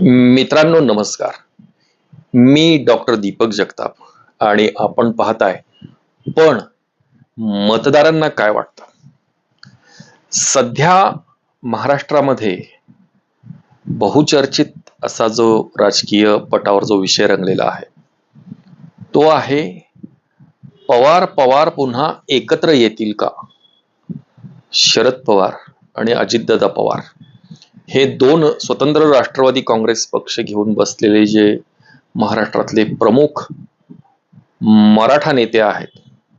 मित्रांनो नमस्कार. मी डॉक्टर दीपक जगताप आणि आपण पाहताय पण मतदारांना काय वाटतं? सध्या महाराष्ट्रामध्ये बहुचर्चित असा जो राजकीय पटावर जो विषय रंगलेला आहे तो आहे पवार पवार पुन्हा एकत्र येतील का? शरद पवार आणि अजितदादा पवार. हे दोन स्वतंत्र राष्ट्रवादी काँग्रेस पक्ष घेऊन बसलेले जे महाराष्ट्रातले प्रमुख मराठा नेते आहेत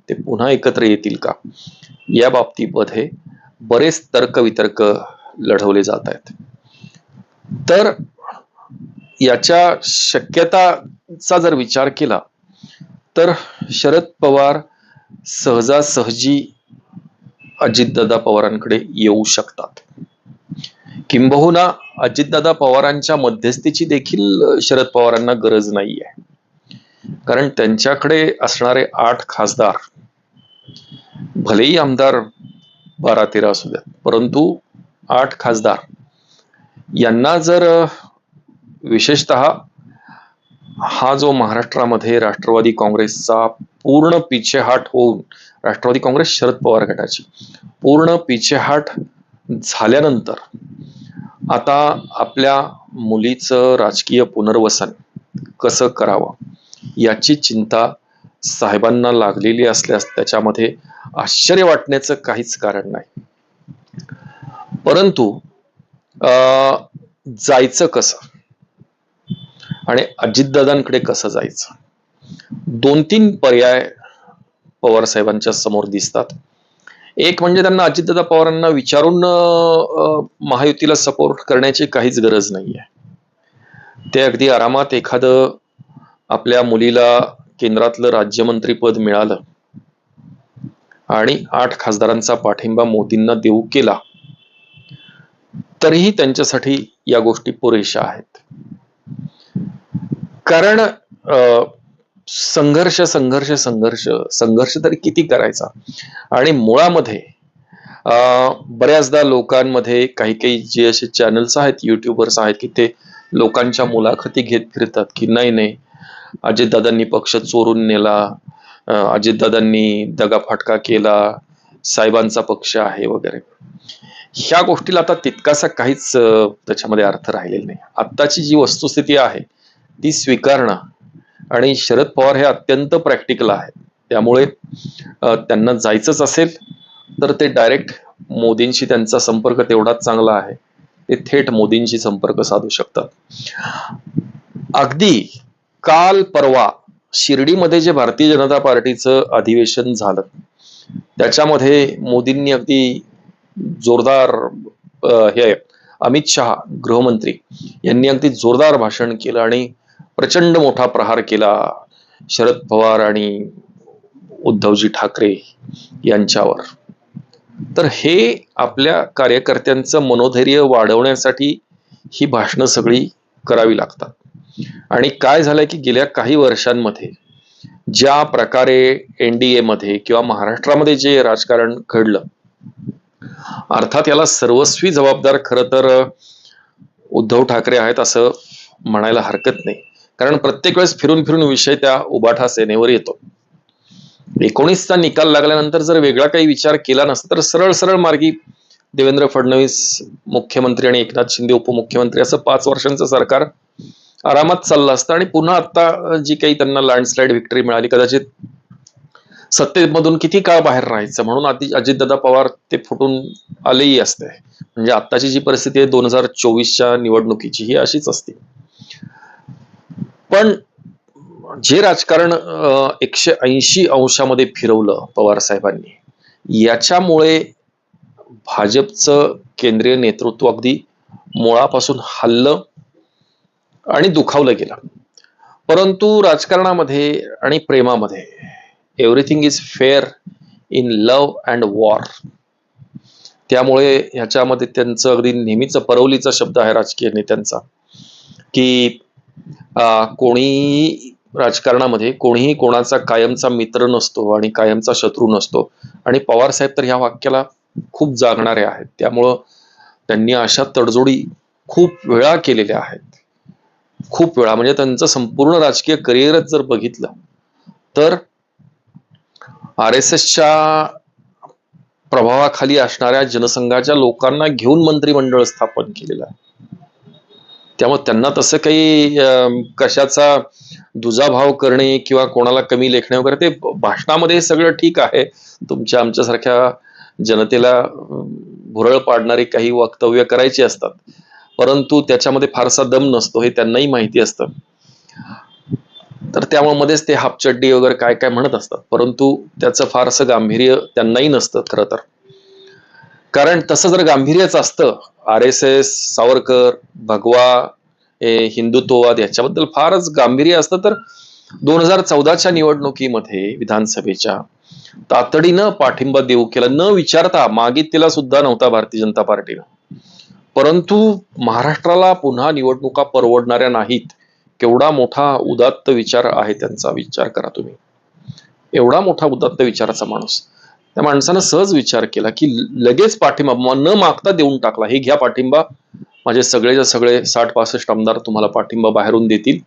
ते पुन्हा एकत्र येतील का? या बाबतीमध्ये बरेच तर्कवितर्क लढवले जात आहेत. तर याच्या शक्यताचा जर विचार केला तर शरद पवार सहजासहजी अजितदादा पवारांकडे येऊ शकतात. किंबहुना अजितदादा पवारांच्या मध्यस्थीची देखील शरद पवारांना गरज नाहीये. कारण त्यांच्याकडे असणारे आठ खासदार भलेही आमदार बारा तेरा असू द्यात परंतु आठ खासदार. यांना जर विशेषत हा जो महाराष्ट्रामध्ये राष्ट्रवादी काँग्रेसचा पूर्ण पिछेहाट होऊन राष्ट्रवादी काँग्रेस शरद पवार गटाची पूर्ण पिछेहाट झाल्यानंतर आता आपल्या मुलीचं राजकीय पुनर्वसन कसं करावं? याची चिंता साहेबांना लागलेली असल्यास त्याच्यामध्ये आश्चर्य वाटण्याचं काहीच कारण नाही. परंतु अं, जायचं कसं? आणि अजितदादांकडे कसं जायचं? दोन तीन पर्याय पवार साहेबांच्या समोर दिसतात. एक म्हणजे त्यांना अजितदादा पवारांना विचारून महायुतीला सपोर्ट करण्याची काहीच गरज नाहीये. ते अगदी आरामात एखादं आपल्या मुलीला केंद्रातलं राज्यमंत्रीपद मिळालं आणि आठ खासदारांचा पाठिंबा मोदींना देऊ केला तरीही त्यांच्यासाठी या गोष्टी पुरेशा आहेत. कारण अं, संघर्ष संघर्ष संघर्ष संघर्ष तरी किती करायचा? आणि मुळामध्ये बऱ्याचदा लोकांमध्ये काही काही जे असे चॅनल्स आहेत युट्यूबर्स आहेत की ते लोकांच्या मुलाखती घेत फिरतात की नाही नाही अजितदादांनी पक्ष चोरून नेला अजितदादांनी दगाफटका केला साहेबांचा पक्ष आहे वगैरे. ह्या गोष्टीला आता तितकासा काहीच त्याच्यामध्ये अर्थ राहिलेला नाही. आत्ताची जी वस्तुस्थिती आहे ती स्वीकारणं आणि शरद पवार हे अत्यंत प्रॅक्टिकल आहेत. त्यामुळे त्यांना जायचंच असेल तर ते डायरेक्ट मोदींशी त्यांचा संपर्क तेवढाच चांगला आहे. ते थेट मोदींशी संपर्क साधू शकतात. अगदी काल परवा शिर्डीमध्ये जे भारतीय जनता पार्टीचं अधिवेशन झालं त्याच्यामध्ये मोदींनी अगदी जोरदार हे अमित शहा गृहमंत्री यांनी अगदी जोरदार भाषण केलं आणि प्रचंड मोठा प्रहार केला शरद पवार आणि उद्धवजी ठाकरे यांच्यावर. तर हे आपल्या कार्यकर्त्यांचं मनोधैर्य वाढवण्यासाठी ही भाषणं सगळी करावी लागतात. आणि काय झालंय की गेल्या काही वर्षांमध्ये ज्या प्रकारे एनडीए मध्ये किंवा महाराष्ट्रामध्ये जे राजकारण घडलं अर्थात याला सर्वस्वी जबाबदार खरं तर उद्धव ठाकरे आहेत असं म्हणायला हरकत नाही. कारण प्रत्येक वेळेस फिरून फिरून विषय त्या उबाठा सेनेवर येतो. एकोणीसचा निकाल लागल्यानंतर जर वेगळा काही विचार केला नसता तर सरळ सरळ मार्गी देवेंद्र फडणवीस मुख्यमंत्री आणि एकनाथ शिंदे उपमुख्यमंत्री असं पाच वर्षांचं सरकार आरामात चाललं असतं आणि पुन्हा आता जी काही त्यांना लँडस्लाईड व्हिक्टरी मिळाली कदाचित सत्तेमधून किती काळ बाहेर राहायचं म्हणून आधी अजितदादा पवार ते फुटून आलेही असते. म्हणजे आत्ताची जी परिस्थिती आहे दोन हजार चोवीसच्या निवडणुकीची ही अशीच असते. पण जे राजकारण एकशे ऐंशी अंशामध्ये फिरवलं पवार साहेबांनी याच्यामुळे भाजपचं केंद्रीय नेतृत्व अगदी मुळापासून हल्लं आणि दुखावलं गेलं. परंतु राजकारणामध्ये आणि प्रेमामध्ये everything is fair in love and war त्यामुळे ह्याच्यामध्ये त्यांचं अगदी नेहमीच परवलीचा शब्द आहे राजकीय नेत्यांचा की कोणीही राजकारणामध्ये कोणीही कोणाचा कायमचा मित्र नसतो आणि कायमचा शत्रू नसतो. आणि पवार साहेब तर ह्या वाक्याला खूप जागणारे आहेत. त्यामुळं त्यांनी अशा तडजोडी खूप वेळा केलेल्या आहेत. खूप वेळा. म्हणजे त्यांचं संपूर्ण राजकीय करिअरच जर बघितलं तर आर एस एसच्या प्रभावाखाली असणाऱ्या जनसंघाच्या लोकांना घेऊन मंत्रिमंडळ स्थापन केलेलं आहे. त्यामुळे त्यांना तसं काही कशाचा दुजाभाव करणे किंवा कोणाला कमी लेखणे वगैरे ते भाषणामध्ये सगळं ठीक आहे. तुमच्या आमच्यासारख्या जनतेला भुरळ पाडणारी काही वक्तव्य करायची असतात. परंतु त्याच्यामध्ये फारसा दम नसतो हे त्यांनाही माहिती असतं. तर त्यामुळे मध्येच ते हापचड्डी वगैरे काय काय म्हणत असतात. परंतु त्याचं फारसं गांभीर्य त्यांनाही नसतं खरं तर. कारण तसं जर गांभीर्यच असतं आर एस एस सावरकर भगवा हिंदुत्ववाद याच्याबद्दल फारच गांभीर्य असतं तर दोन हजार चौदाच्या निवडणुकीमध्ये विधानसभेच्या तातडीनं पाठिंबा देऊ केला. न विचारता मागितलेला सुद्धा नव्हता भारतीय जनता पार्टीनं. परंतु महाराष्ट्राला पुन्हा निवडणुका परवडणाऱ्या नाहीत केवढा मोठा उदात्त विचार आहे त्यांचा. विचार करा तुम्ही. एवढा मोठा उदात्त विचाराचा माणूस. त्या माणसानं सहज विचार केला की लगेच पाठिंबा न मागता देऊन टाकला. हे घ्या पाठिंबा. माझे सगळेच्या सगळे साठ पासष्ट आमदार तुम्हाला पाठिंबा बाहेरून देतील.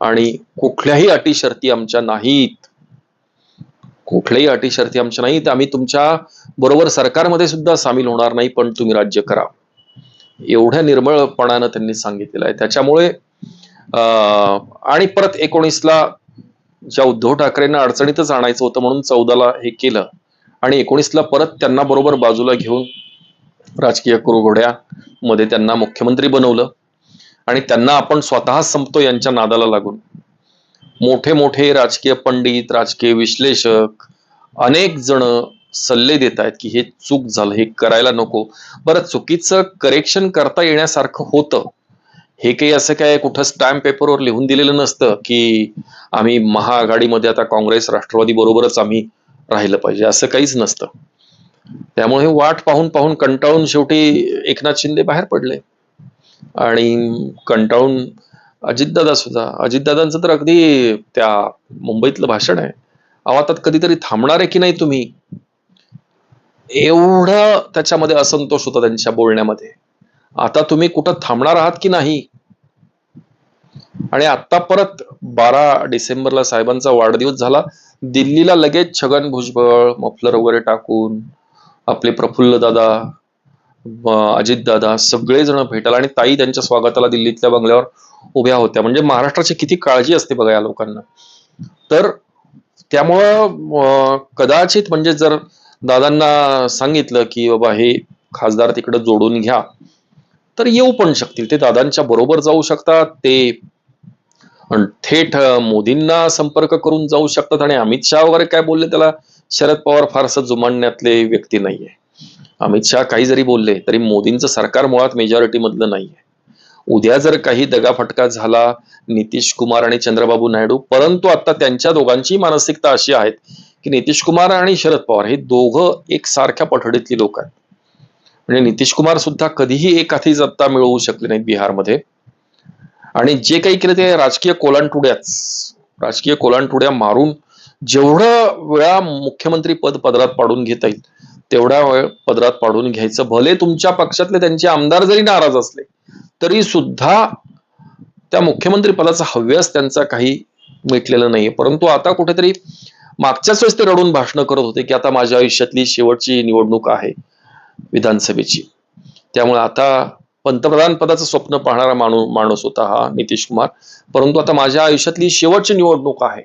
आणि कुठल्याही अटी शर्ती आमच्या नाहीत. कुठल्याही अटी शर्ती आमच्या नाहीत. आम्ही तुमच्या बरोबर सरकारमध्ये सुद्धा सामील होणार नाही पण तुम्ही राज्य करा. एवढ्या निर्मळपणानं त्यांनी सांगितलेलं आहे. त्याच्यामुळे आणि परत एकोणीसला ज्या उद्धव ठाकरेंना अडचणीतच आणायचं होतं म्हणून चौदाला हे केलं. आणि एकोणीसला परत त्यांना बरोबर बाजूला घेऊन राजकीय कुरुघोड्यामध्ये त्यांना मुख्यमंत्री बनवलं. आणि त्यांना आपण स्वतः संपतो यांच्या नादाला लागून. मोठे मोठे राजकीय पंडित राजकीय विश्लेषक अनेक जण सल्ले देत आहेत की हे चूक झालं हे करायला नको. बरं चुकीचं करेक्शन करता येण्यासारखं होतं. हे काही असं काय कुठं स्टॅम्प पेपरवर लिहून दिलेलं नसतं की आम्ही महाआघाडीमध्ये आता काँग्रेस राष्ट्रवादी बरोबरच आम्ही राहिलं पाहिजे असं काहीच नसतं. त्यामुळे वाट पाहून पाहून कंटाळून शेवटी एकनाथ शिंदे बाहेर पडले. आणि कंटाळून अजितदादा सुद्धा अजितदादांचं तर अगदी त्या मुंबईतलं भाषण आहे. आवातात कधीतरी थांबणार आहे की नाही तुम्ही? एवढं त्याच्यामध्ये असंतोष होता त्यांच्या बोलण्यामध्ये. आता तुम्ही कुठं थांबणार आहात की नाही? आणि आता परत बारा डिसेंबरला साहेबांचा वाढदिवस झाला. दिल्लीला लगेच छगन भुजबळ मफलर वगैरे टाकून आपले प्रफुल्ल दादा अजित दादा सगळेजण भेटायला आणि ताई त्यांच्या स्वागताला दिल्लीतल्या बंगल्यावर उभ्या होत्या. म्हणजे महाराष्ट्राची किती काळजी असते बघा या लोकांना. तर त्यामुळं कदाचित म्हणजे जर दादांना सांगितलं की बाबा हे खासदार तिकडे जोडून घ्या तर येऊ पण शकतील. ते दादांच्या बरोबर जाऊ शकतात ते थेट मोदींना संपर्क करून जाऊ शकतात आणि अमित शहा वगैरे काय बोलले त्याला? शरद पवार फारसं जुमानण्यातले व्यक्ती नाहीये. अमित शहा काही जरी बोलले तरी मोदींचं सरकार मुळात मेजॉरिटी मधलं नाहीये. उद्या जर काही दगाफटका झाला नितीश कुमार आणि चंद्रबाबू नायडू परंतु आता त्यांच्या दोघांची मानसिकता अशी आहेत की नितीश कुमार आणि शरद पवार हे दोघं एक सारख्या पठडीतली लोक आहेत. म्हणजे नितीश कुमार सुद्धा कधीही एक हाती जत्ता मिळवू शकले नाहीत बिहारमध्ये. आणि जे काही केलं ते राजकीय कोलांटुड्याच राजकीय कोलांटुड्या मारून जेवढं वेळा मुख्यमंत्री पद पदरात पाडून घेता येईल तेवढ्या वेळ पदरात पाडून घ्यायचं. भले तुमच्या पक्षातले त्यांचे आमदार जरी नाराज असले तरी सुद्धा त्या मुख्यमंत्री पदाचा हव्यास त्यांचा काही मिटलेला नाहीये. परंतु आता कुठेतरी मागच्याच वेळेस ते रडून भाषण करत होते की आता माझ्या आयुष्यातली शेवटची निवडणूक आहे विधानसभेची. त्यामुळे आता पंतप्रधान पदाचं स्वप्न पाहणारा माणूस माणूस होता हा नितीश कुमार. परंतु आता माझ्या आयुष्यातली शेवटची निवडणूक आहे.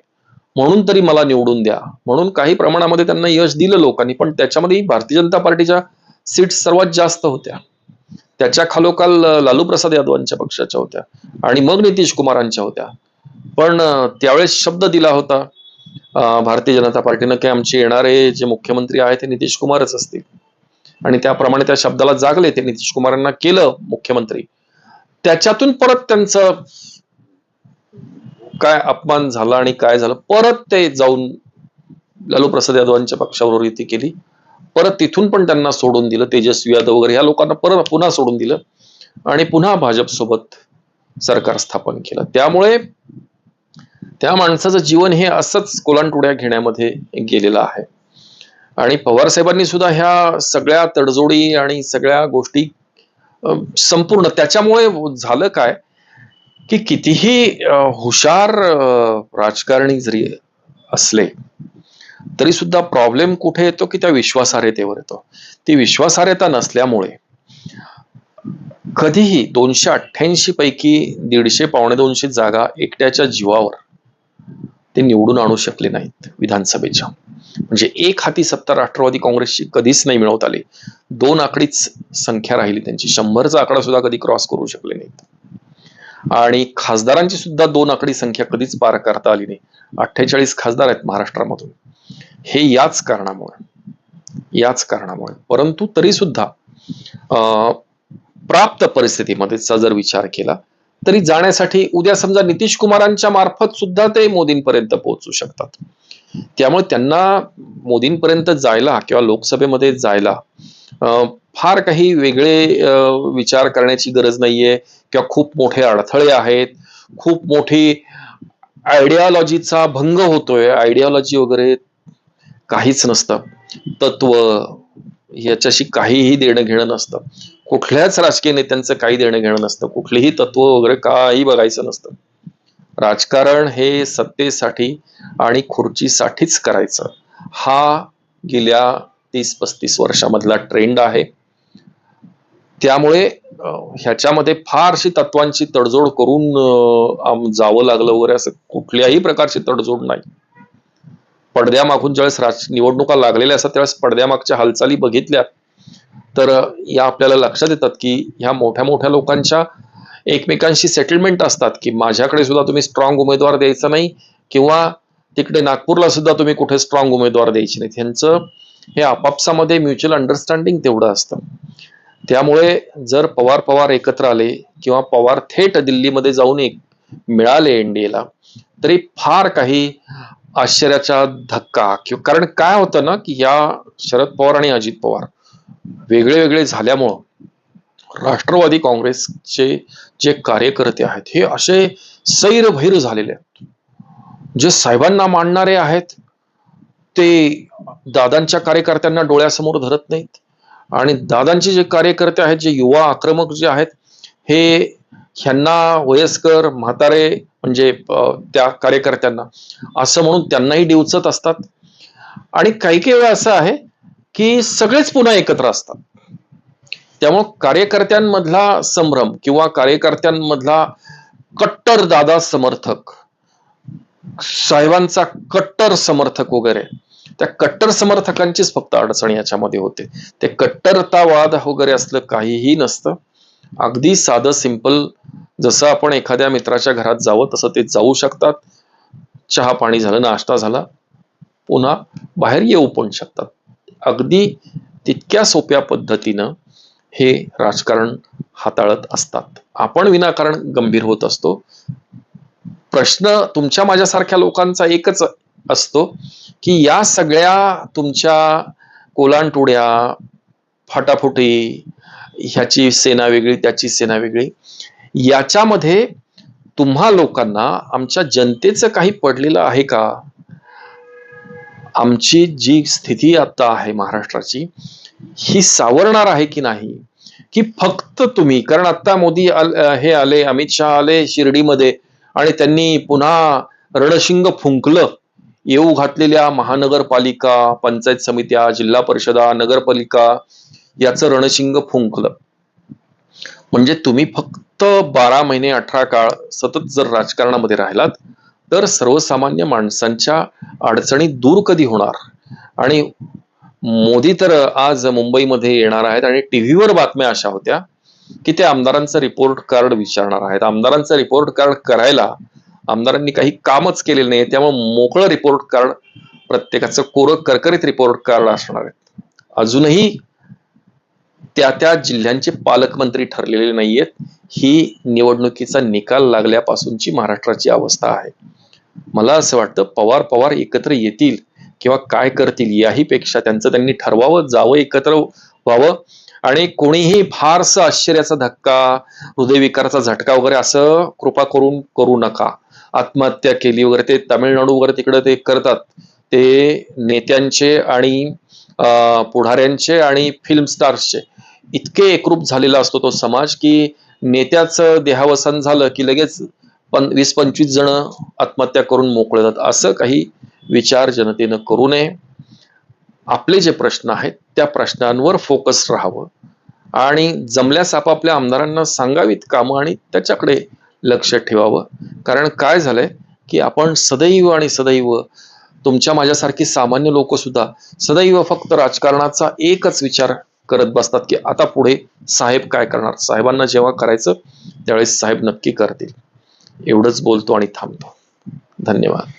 म्हणून तरी मला निवडून द्या. म्हणून काही प्रमाणामध्ये त्यांना यश दिलं लोकांनी पण त्याच्यामध्ये भारतीय जनता पार्टीच्या सीट सर्वात जास्त होत्या. त्याच्या खालोखाल लालू प्रसाद यादवांच्या पक्षाच्या होत्या आणि मग नितीश कुमारांच्या होत्या. पण त्यावेळेस शब्द दिला होता भारतीय जनता पार्टीनं की आमचे येणारे जे मुख्यमंत्री आहेत ते नितीश कुमारच असतील. आणि त्याप्रमाणे त्या शब्दाला जागले ते नितीश कुमारांना केलं मुख्यमंत्री. त्याच्यातून परत त्यांचं काय अपमान झाला आणि काय झालं? परत ते जाऊन लालू प्रसाद यादवांच्या पक्षाबरोबर युती केली. परत तिथून पण त्यांना सोडून दिलं. तेजस्वी यादव वगैरे ह्या लोकांना परत पुन्हा सोडून दिलं. आणि पुन्हा भाजप सोबत सरकार स्थापन केलं. त्यामुळे त्या माणसाचं जीवन हे असंच कोलांटुड्या घेण्यामध्ये गेलेलं आहे. आणि पवार साहेबांनी सुद्धा ह्या सगळ्या तडजोडी आणि सगळ्या गोष्टी संपूर्ण त्याच्यामुळे झालं काय? की कितीही हुशार राजकारणी जरी असले तरी सुद्धा प्रॉब्लेम कुठे येतो की त्या विश्वासार्हतेवर येतो? ती विश्वासार्हता नसल्यामुळे. कधीही दोनशे अठ्ठ्याऐंशी पैकी दीडशे पावणे दोनशे जागा एकट्याच्या जीवावर ते निवडून आणू शकले नाहीत विधानसभेच्या. म्हणजे एक हाती सत्ता राष्ट्रवादी काँग्रेसची कधीच नाही मिळवत आली. दोन आकडीच संख्या राहिली त्यांची. शंभरचा आकडा सुद्धा कधी क्रॉस करू शकले नाहीत. आणि खासदारांची सुद्धा दोन आकडी संख्या कधीच पार करता आली नाही. अठ्ठेचाळीस खासदार आहेत महाराष्ट्रामधून. हे याच कारणामुळे याच कारणामुळे. परंतु तरी सुद्धा अं, प्राप्त परिस्थितीमध्येचा जर विचार केला तरी जाण्यासाठी उद्या समजा नितीश कुमारांच्या मार्फत सुद्धा ते मोदींपर्यंत पोहोचू शकतात. त्यामुळे त्यांना मोदींपर्यंत जायला किंवा लोकसभेमध्ये जायला फार काही वेगळे विचार करण्याची गरज नाहीये किंवा खूप मोठे अडथळे आहेत खूप मोठी आयडियालॉजीचा भंग होतोय. आयडियालॉजी वगैरे काहीच नसतं. तत्व याच्याशी काहीही देणं घेणं नसतं. कुठल्याच राजकीय नेत्यांचं काही देणं घेणं नसतं. कुठलीही तत्व वगैरे काही बघायचं नसतं. राजकारण हे सत्तेसाठी आणि खुर्चीसाठीच करायचं. हा गेल्या तीस पस्तीस वर्षामधला ट्रेंड आहे. त्यामुळे ह्याच्यामध्ये फारशी तत्वांची तडजोड करून जावं लागलं वगैरे असं कुठल्याही प्रकारची तडजोड नाही. पडद्यामागून ज्यावेळेस राज निवडणुका लागलेल्या असतात त्यावेळेस पडद्यामागच्या हालचाली बघितल्या तर या आपल्याला लक्षात येतात की ह्या मोठ्या मोठ्या लोकांच्या एकमेकांशी सेटलमेंट असतात की माझ्याकडे सुद्धा तुम्ही स्ट्रॉंग उमेदवार द्यायचा नाही किंवा तिकडे नागपूरला सुद्धा तुम्ही कुठे स्ट्रॉंग उमेदवार द्यायचे नाही त्यांचं हे आपापसामध्ये म्युच्युअल अंडरस्टँडिंग तेवढं असतं. त्यामुळे जर पवार पवार एकत्र आले किंवा पवार थेट दिल्लीमध्ये जाऊन एक मिळाले एनडीएला तरी फार काही आश्चर्याचा धक्का किंवा कारण काय होतं ना की या शरद पवार आणि अजित पवार वेगळे वेगळे झाल्यामुळं राष्ट्रवादी काँग्रेसचे जे कार्यकर्ते आहेत हे असे सैरभैर झालेले आहेत. जे साहेबांना मांडणारे आहेत ते दादांच्या कार्यकर्त्यांना डोळ्यासमोर धरत नाहीत. आणि दादांचे जे कार्यकर्ते आहेत जे युवा आक्रमक जे आहेत हे ह्यांना वयस्कर म्हातारे म्हणजे त्या कार्यकर्त्यांना असं म्हणून त्यांनाही डिवचत असतात. आणि काही काही वेळा असं आहे की सगळेच पुन्हा एकत्र असतात. त्यामुळं कार्यकर्त्यांमधला संभ्रम किंवा कार्यकर्त्यांमधला कट्टर दादा समर्थक साहेबांचा कट्टर समर्थक वगैरे त्या कट्टर समर्थकांचीच फक्त अडचण याच्यामध्ये होते. ते कट्टरतावाद वगैरे असलं काहीही नसतं. अगदी साधं सिंपल जसं आपण एखाद्या मित्राच्या घरात जावं तसं ते जाऊ शकतात. चहा पाणी झालं नाश्ता झाला पुन्हा बाहेर येऊ पण शकतात. अगदी तितक्या सोप्या पद्धतीनं हे राजकारण हाताळत असतात. आपण विनाकारण गंभीर होत असतो. प्रश्न तुमच्या माझ्यासारख्या लोकांचा एकच असतो की या सगळ्या तुमच्या कोलांटुड्या फाटाफुटी ह्याची सेना वेगळी त्याची सेना वेगळी याच्यामध्ये तुम्हा लोकांना आमच्या जनतेचं काही पडलेलं आहे का? आमची जी स्थिती आता आहे महाराष्ट्राची ही सावरणार आहे की नाही? की फक्त तुम्ही कारण आता मोदी आल- हे आले अमित शहा आले शिर्डीमध्ये आणि त्यांनी पुन्हा रणशिंग फुंकलं. येऊ घातलेल्या महानगरपालिका पंचायत समित्या जिल्हा परिषदा नगरपालिका याचं रणशिंग फुंकलं. म्हणजे तुम्ही फक्त बारा महिने अठरा काळ सतत जर राजकारणामध्ये राहिलात तर सर्वसामान्य माणसांच्या अडचणी दूर कधी होणार? आणि मोदी तर आज मुंबईमध्ये येणार आहेत आणि टीव्हीवर बातम्या अशा होत्या की ते आमदारांचं रिपोर्ट कार्ड विचारणार आहेत. आमदारांचं रिपोर्ट कार्ड करायला आमदारांनी काही कामच केलेलं नाही त्यामुळे मोकळं रिपोर्ट कार्ड प्रत्येकाचं कोरं करकरीत रिपोर्ट कार्ड असणार आहेत. अजूनही त्या त्या जिल्ह्यांचे पालकमंत्री ठरलेले नाहीयेत. ही निवडणुकीचा निकाल लागल्यापासूनची महाराष्ट्राची अवस्था आहे. मला असं वाटतं पवार पवार एकत्र येतील. किंवा काय करतील याही पेक्षा त्यांचं त्यांनी ठरवावं जावं एकत्र व्हावं. आणि कोणीही फारसं आश्चर्याचा धक्का हृदयविकाराचा झटका वगैरे असं कृपा करून करू नका. आत्महत्या केली वगैरे ते तामिळनाडू वगैरे तिकडे ते करतात. ते नेत्यांचे आणि पुढाऱ्यांचे आणि फिल्म स्टार्सचे इतके एकरूप झालेला असतो तो समाज की नेत्याचं देहावसान झालं की लगेच पण वीस पंचवीस जण आत्महत्या करून मोकळे जातात. असं काही विचार जनतेनं करू नये. आपले जे प्रश्न आहेत त्या प्रश्नांवर फोकस राहावं. आणि जमल्यास आपापल्या आमदारांना सांगावीत कामं आणि त्याच्याकडे लक्ष ठेवावं. कारण काय झालंय की आपण सदैव आणि सदैव तुमच्या माझ्यासारखी सामान्य लोक सुद्धा सदैव फक्त राजकारणाचा एकच विचार करत बसतात की आता पुढे साहेब काय करणार? साहेबांना जेव्हा करायचं त्यावेळेस साहेब नक्की करतील. एवढंच बोलतो आणि थांबतो. धन्यवाद.